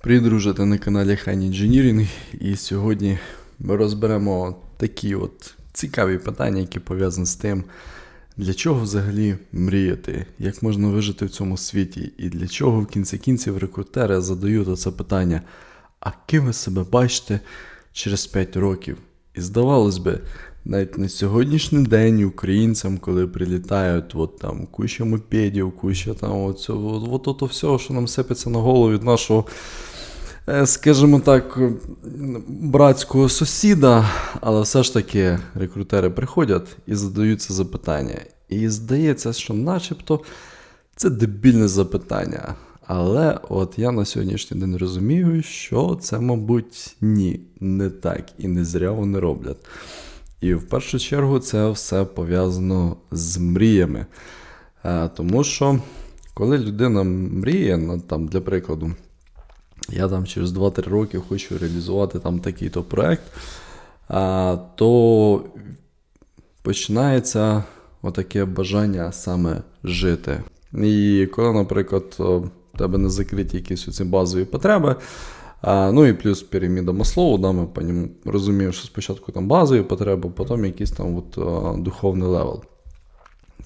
Привіт, ти на каналі Хайн Engineering і сьогодні ми розберемо такі от цікаві питання, які пов'язані з тим, для чого взагалі мріяти, як можна вижити в цьому світі, і для чого в кінці кінців рекрутери задають це питання, а ким ви себе бачите через 5 років? І здавалось би, навіть на сьогоднішній день українцям, коли прилітають от там куча мопедів, куча там оцього, от, от, от всього, що нам сипеться на голову від нашого, е, скажімо так, братського сусіда, але все ж таки рекрутери приходять і задаються запитання. І здається, що начебто це дебільне запитання. Але от я на сьогоднішній день розумію, що це, мабуть, ні, не так і не зря вони роблять. І в першу чергу це все пов'язано з мріями. Е, Тому що коли людина мріє, ну, там, для прикладу, я там через 2-3 роки хочу реалізувати там такий-то проект, е, то починається отаке бажання саме жити. І коли, наприклад, в тебе не закриті якісь оці базові потреби, а, ну і плюс піраміда Маслоу, да, ми по ньому розуміємо, що спочатку там базові потреби, потім якийсь там от, духовний левел.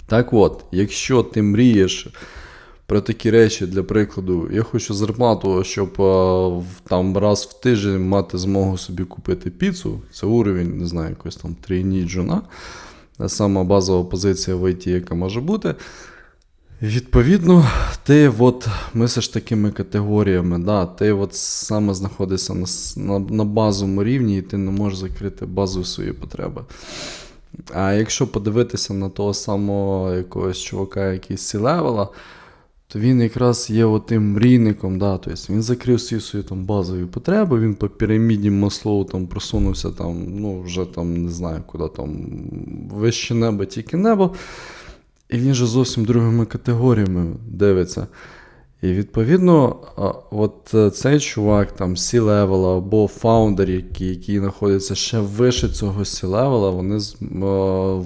Так от, якщо ти мрієш про такі речі, для прикладу, я хочу зарплату, щоб там раз в тиждень мати змогу собі купити піцу, це уровень, не знаю, якось там трійні джуна, сама базова позиція в IT, яка може бути. Відповідно, ти от мислиш такими категоріями, да, ти от саме знаходишся на, на, базовому рівні і ти не можеш закрити базові свої потреби. А якщо подивитися на того самого якогось чувака, який з левела, то він якраз є отим мрійником, да, тобто він закрив всі свої там базові потреби, він по піраміді Маслоу там просунувся там, ну вже там не знаю, куди там вище небо, тільки небо. І він же зовсім другими категоріями дивиться. І відповідно, от е, цей чувак, там C-левела або фаундер, який, який знаходиться ще вище цього C-левела, вони е,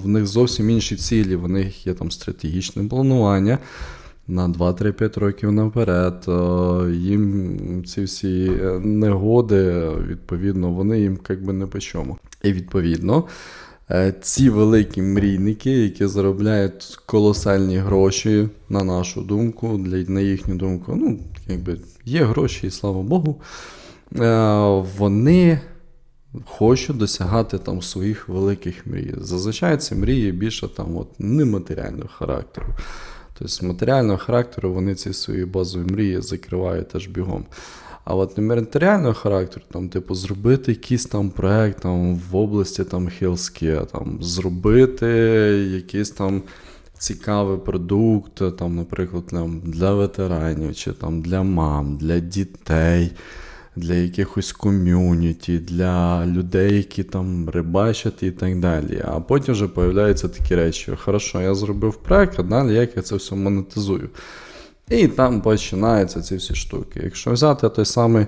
в них зовсім інші цілі. В них є там стратегічне планування на 2-3-5 років наперед. Е, Їм ці всі негоди, відповідно, вони їм якби не по чому. І відповідно. Е, Ці великі мрійники, які заробляють колосальні гроші, на нашу думку, для, на їхню думку, ну, якби є гроші, і слава Богу, е, вони хочуть досягати там своїх великих мрій. Зазвичай ці мрії більше там от, нематеріального характеру. Тобто з матеріального характеру вони ці свої базові мрії закривають теж бігом. А от нематеріального характеру, там, типу, зробити якийсь там проект там, в області там, Healthcare, там, зробити якийсь там цікавий продукт, там, наприклад, там, для ветеранів, чи там, для мам, для дітей, для якихось ком'юніті, для людей, які там рибачать і так далі. А потім вже появляються такі речі: хорошо, я зробив проект, а далі як я це все монетизую. І там починаються ці всі штуки. Якщо взяти той самий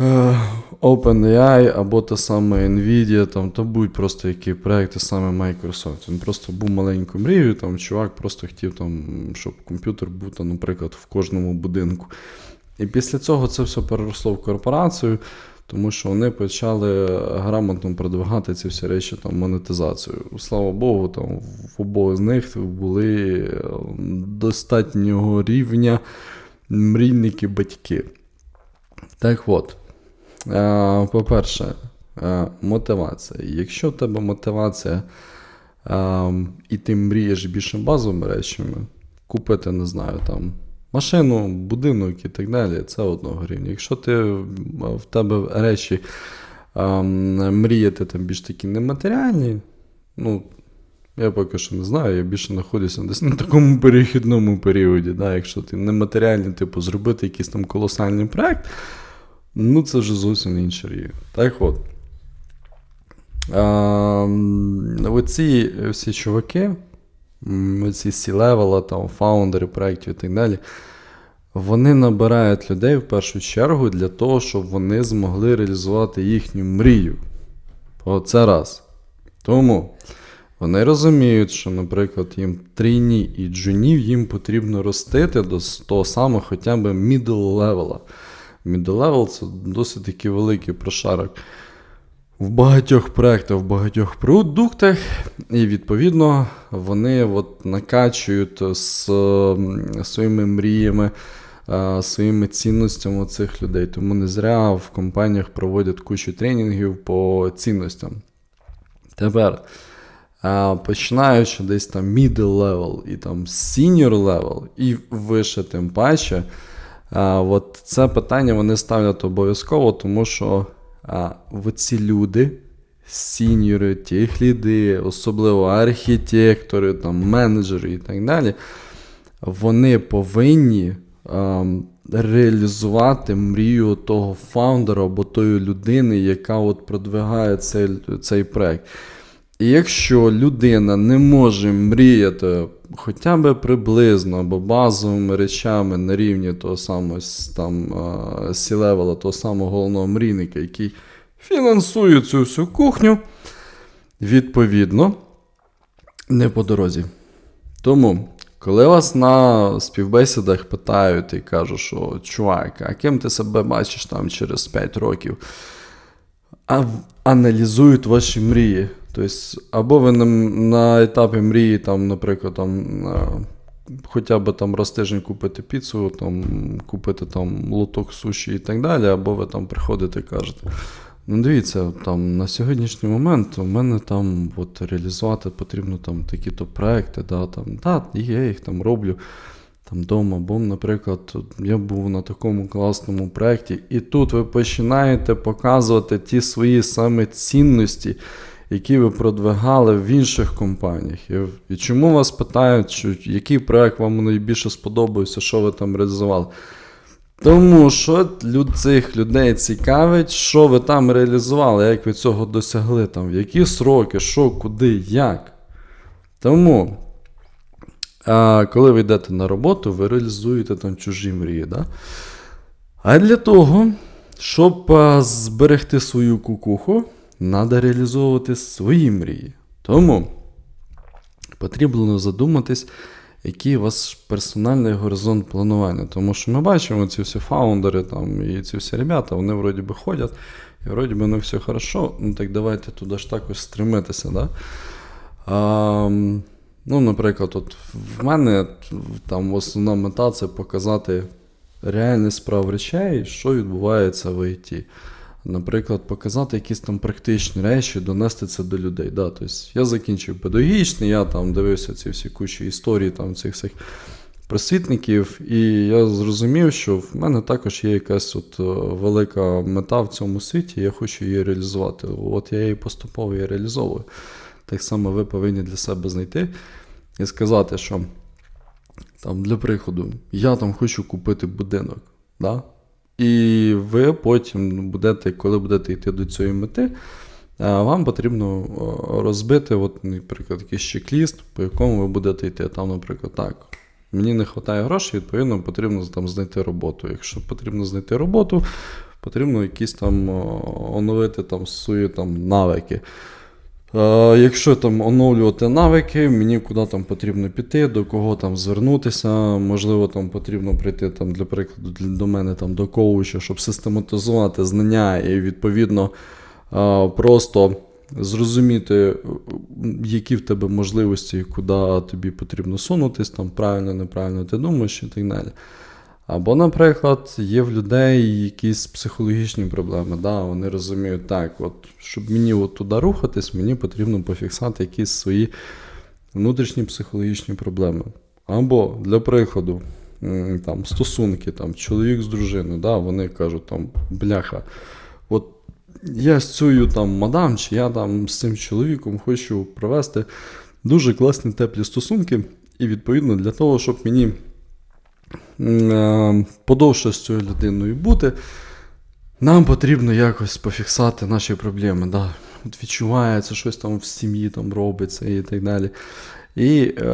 е, OpenAI або те саме Nvidia, там, то будуть просто які проекти саме Microsoft. Він просто був маленькою мрією, там чувак просто хотів, там, щоб комп'ютер був, там, наприклад, в кожному будинку. І після цього це все переросло в корпорацію, тому що вони почали грамотно продвигати ці всі речі там, монетизацію. Слава Богу, там, в обох з них були е, достатнього рівня мрійники батьки. Так от, е, по-перше, е, мотивація. Якщо в тебе мотивація, е, і ти мрієш більше базовими речами, купити, не знаю, там. Машину, будинок і так далі, це одного рівня. Якщо ти в тебе речі ем, мріяти там більш такі нематеріальні, ну, я поки що не знаю, я більше знаходжуся десь на такому перехідному періоді. Да? Якщо ти нематеріальний, типу, зробити якийсь там колосальний проект, ну це вже зовсім інший рівень. Так от. Ем, оці всі чуваки, м, оці сі-левела, там, фаундери проєктів і так далі, вони набирають людей в першу чергу для того, щоб вони змогли реалізувати їхню мрію. Оце раз. Тому вони розуміють, що, наприклад, їм трійні і джунів їм потрібно ростити до того самого хоча б middle левела. middle level це досить такий великий прошарок в багатьох проєктах, в багатьох продуктах, і відповідно вони от накачують з своїми мріями, е, своїми цінностями цих людей. Тому не зря в компаніях проводять кучу тренінгів по цінностям. Тепер, е, починаючи десь там middle level і там senior level, і вище тим паче, е, от це питання вони ставлять обов'язково, тому що а, ці люди, сіньори, тих ліди, особливо архітектори, там, менеджери і так далі, вони повинні а, реалізувати мрію того фаундера або тої людини, яка от продвигає цей, цей проект. І якщо людина не може мріяти хоча б приблизно або базовими речами на рівні того самого там сі-левела, того самого головного мрійника, який фінансує цю всю кухню, відповідно, не по дорозі. Тому, коли вас на співбесідах питають і кажуть, що чувак, а ким ти себе бачиш там через 5 років? Аналізують ваші мрії. Тобто, або ви на, на етапі мрії, там, наприклад, там, е, хоча б там раз тиждень купити піцу, там, купити там, лоток суші і так далі, або ви там приходите і кажете. Ну, дивіться, там на сьогоднішній момент у мене там от, реалізувати потрібно там такі-то проекти, да, там, да, я їх там роблю там вдома. Бо, наприклад, я був на такому класному проєкті, і тут ви починаєте показувати ті свої саме цінності, які ви продвигали в інших компаніях. І, чому вас питають, що, який проєкт вам найбільше сподобався, що ви там реалізували? Тому що цих людей цікавить, що ви там реалізували, як ви цього досягли, там, в які сроки, що, куди, як. Тому, а, коли ви йдете на роботу, ви реалізуєте там чужі мрії. Да? А для того, щоб зберегти свою кукуху, треба реалізовувати свої мрії. Тому потрібно задуматись, який у вас персональний горизонт планування. Тому що ми бачимо ці всі фаундери там, і ці всі ребята, вони вроді би ходять, і вроді би ну все хорошо, ну так давайте туди ж також стремитися. Да? А, ну, наприклад, от в мене там основна мета це показати реальний справ речей, що відбувається в ІТ. Наприклад, показати якісь там практичні речі, донести це до людей. Да, тобто я закінчив педагогічний, я там дивився ці всі кучі історій там цих всіх просвітників, і я зрозумів, що в мене також є якась от е, велика мета в цьому світі, я хочу її реалізувати. От я її поступово і реалізовую. Так само ви повинні для себе знайти і сказати, що там, для прикладу, я там хочу купити будинок. Да? І ви потім будете, коли будете йти до цієї мети, е, вам потрібно е, розбити, от, наприклад, якийсь чек-ліст, по якому ви будете йти. Там, наприклад, так. Мені не вистачає грошей, відповідно, потрібно там знайти роботу. Якщо потрібно знайти роботу, потрібно якісь там оновити там свої там навики. Е, якщо там оновлювати навики, мені куди там потрібно піти, до кого там звернутися, можливо, там потрібно прийти там, для прикладу до мене там, до коуча, щоб систематизувати знання і відповідно е, просто зрозуміти, е, які в тебе можливості, куди тобі потрібно сунутись, там правильно, неправильно ти думаєш і так далі. Або, наприклад, є в людей якісь психологічні проблеми. Да? Вони розуміють, так, от, щоб мені от туди рухатись, мені потрібно пофіксати якісь свої внутрішні психологічні проблеми. Або, для прикладу, там, стосунки, там, чоловік з дружиною, да? вони кажуть, там, бляха, от я з цією там мадам, чи я там з цим чоловіком хочу провести дуже класні теплі стосунки, і відповідно для того, щоб мені подовше з цією людиною бути, нам потрібно якось пофіксати наші проблеми. Да? От відчувається, щось там в сім'ї там робиться і так далі. І е,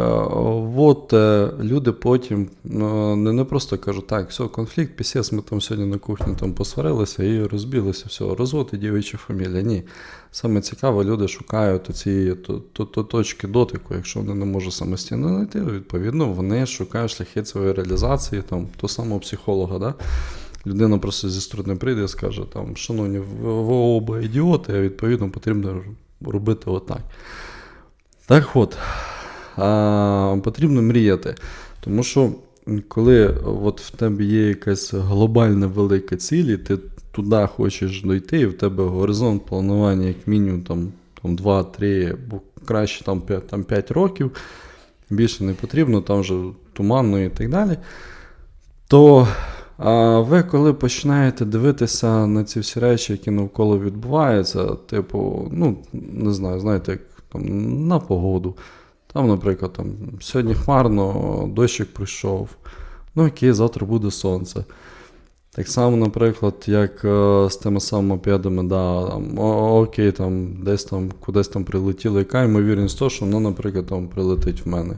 от е, люди потім е, не, не просто кажуть, так, все, конфлікт, пісець, ми там сьогодні на кухні там посварилися і розбілися, все, розвод і дівча фамілія. Ні. Саме цікаво, люди шукають цієї то, то, то, точки дотику. Якщо вони не можуть самостійно знайти, відповідно, вони шукають шляхи своєї реалізації, там, того самого психолога. Да? людина просто зі сторони прийде і скаже, там, шановні, ви оба ідіоти, а відповідно потрібно робити отак. Так от, а, потрібно мріяти. Тому що коли от в тебе є якась глобальна велика ціль, і ти туди хочеш дойти, і в тебе горизонт планування, як мінімум там, там 2-3, або краще там 5, там 5 років, більше не потрібно, там вже туманно і так далі. То а ви, коли починаєте дивитися на ці всі речі, які навколо відбуваються, типу, ну, не знаю, знаєте, як там, на погоду. Там, наприклад, там, сьогодні хмарно, дощик прийшов. Ну, окей, завтра буде сонце. Так само, наприклад, як е, з тими самими мопедами, да, там, о, окей, там, десь там кудись там прилетіло, яка ймовірність того, що воно, наприклад, там прилетить в мене.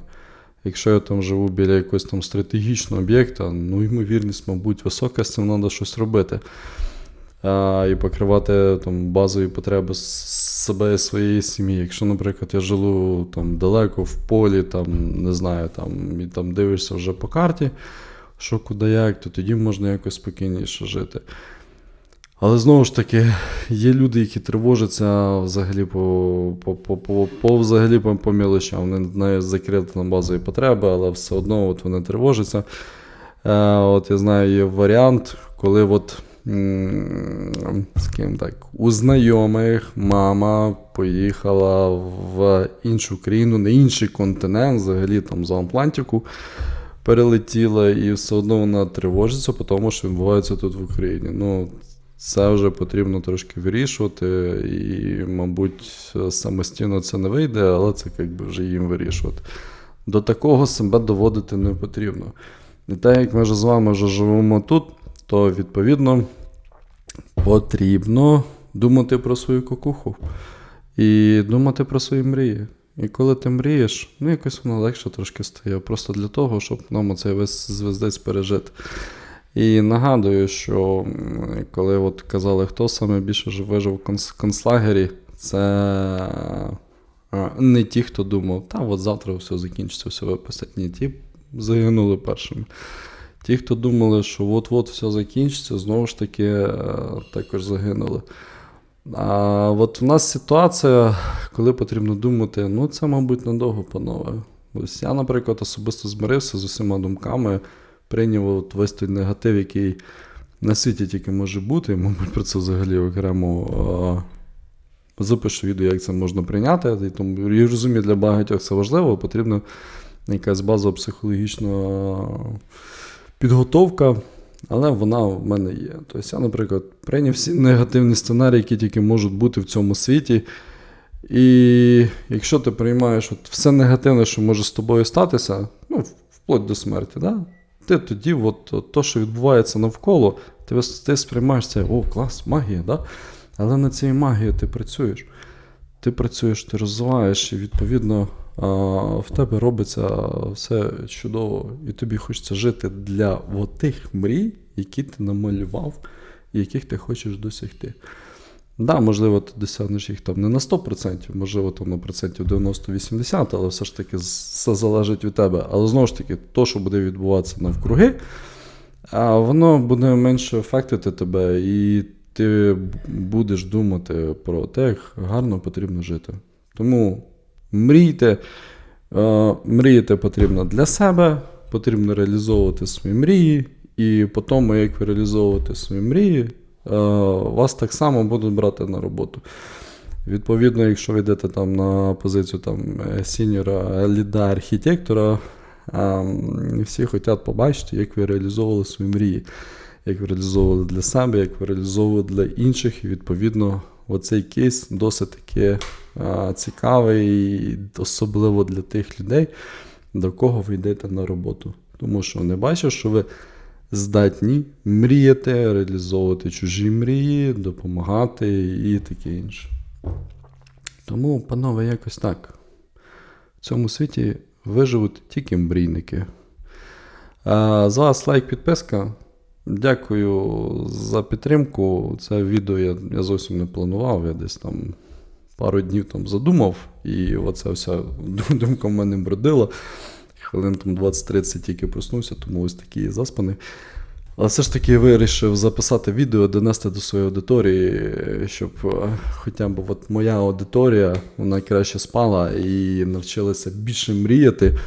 Якщо я там живу біля якогось там стратегічного об'єкта, ну, ймовірність, мабуть, висока, з цим треба щось робити. А, і покривати там, базові потреби себе і своєї сім'ї. Якщо, наприклад, я живу там далеко в полі, там, не знаю, там, і там дивишся вже по карті, що куди як, то тоді можна якось спокійніше жити. Але знову ж таки, є люди, які тривожаться взагалі по, по, по, по, по, взагалі по, по мілочам. Вони знають закрити на базові потреби, але все одно от вони тривожаться. Е, от я знаю, є варіант, коли от, з ким так, у знайомих мама поїхала в іншу країну, на інший континент, взагалі там за Атлантику перелетіла, і все одно вона тривожиться, тому що відбувається тут в Україні. Ну, це вже потрібно трошки вирішувати, і, мабуть, самостійно це не вийде, але це якби вже їм вирішувати. До такого себе доводити не потрібно. І так як ми вже з вами вже живемо тут, то відповідно потрібно думати про свою кукуху і думати про свої мрії. І коли ти мрієш, ну якось воно легше трошки стає. Просто для того, щоб нам цей весь звездець пережити. І нагадую, що коли от казали, хто саме більше вижив в концлагері, це не ті, хто думав, та от завтра все закінчиться, все виписать. Ні, ті загинули першими. Ті, хто думали, що от-от все закінчиться, знову ж таки е, також загинули. А от в нас ситуація, коли потрібно думати, ну це, мабуть, надовго, панове. Ось я, наприклад, особисто змирився з усіма думками, прийняв от весь той негатив, який на світі тільки може бути. Мабуть, про це взагалі окремо а, запишу відео, як це можна прийняти. І тому я розумію, для багатьох це важливо, потрібна якась базова психологічна підготовка. Але вона в мене є. Тобто я, наприклад, прийняв всі негативні сценарії, які тільки можуть бути в цьому світі. І якщо ти приймаєш от все негативне, що може з тобою статися, ну, вплоть до смерті, да? ти тоді, от, от, то, що відбувається навколо, ти, ти сприймаєш це, о, клас, магія, да? але на цій магії ти працюєш. Ти працюєш, ти розвиваєш, і відповідно в тебе робиться все чудово, і тобі хочеться жити для тих мрій, які ти намалював, і яких ти хочеш досягти. Да, можливо, ти досягнеш їх там не на 100%, можливо, там на процентів 90-80, але все ж таки все залежить від тебе. Але знову ж таки, то, що буде відбуватися навкруги, воно буде менше ефектити тебе, і ти будеш думати про те, як гарно потрібно жити. Тому мрійте, е, мріяти потрібно для себе, потрібно реалізовувати свої мрії, і по тому, як ви реалізовуєте свої мрії, е, вас так само будуть брати на роботу. Відповідно, якщо ви йдете там на позицію там, е, сіньора ліда архітектора, всі хочуть побачити, як ви реалізовували свої мрії, як ви реалізовували для себе, як ви реалізовували для інших. І відповідно, оцей кейс досить таки цікавий, особливо для тих людей, до кого ви йдете на роботу. Тому що вони бачать, що ви здатні мріяти, реалізовувати чужі мрії, допомагати і таке інше. Тому, панове, якось так. В цьому світі виживуть тільки мрійники. З вас лайк, підписка. Дякую за підтримку. Це відео я, я зовсім не планував. Я десь там пару днів там задумав, і оця вся думка в мене бродила. Хвилин там 20-30 тільки проснувся, тому ось такий заспаний. Але все ж таки вирішив записати відео, донести до своєї аудиторії, щоб е, хоча б от моя аудиторія вона краще спала і навчилася більше мріяти,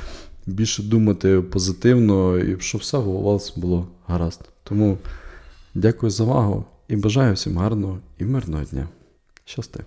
більше думати позитивно, і щоб все у вас було гаразд. Тому дякую за увагу і бажаю всім гарного і мирного дня. Щасти!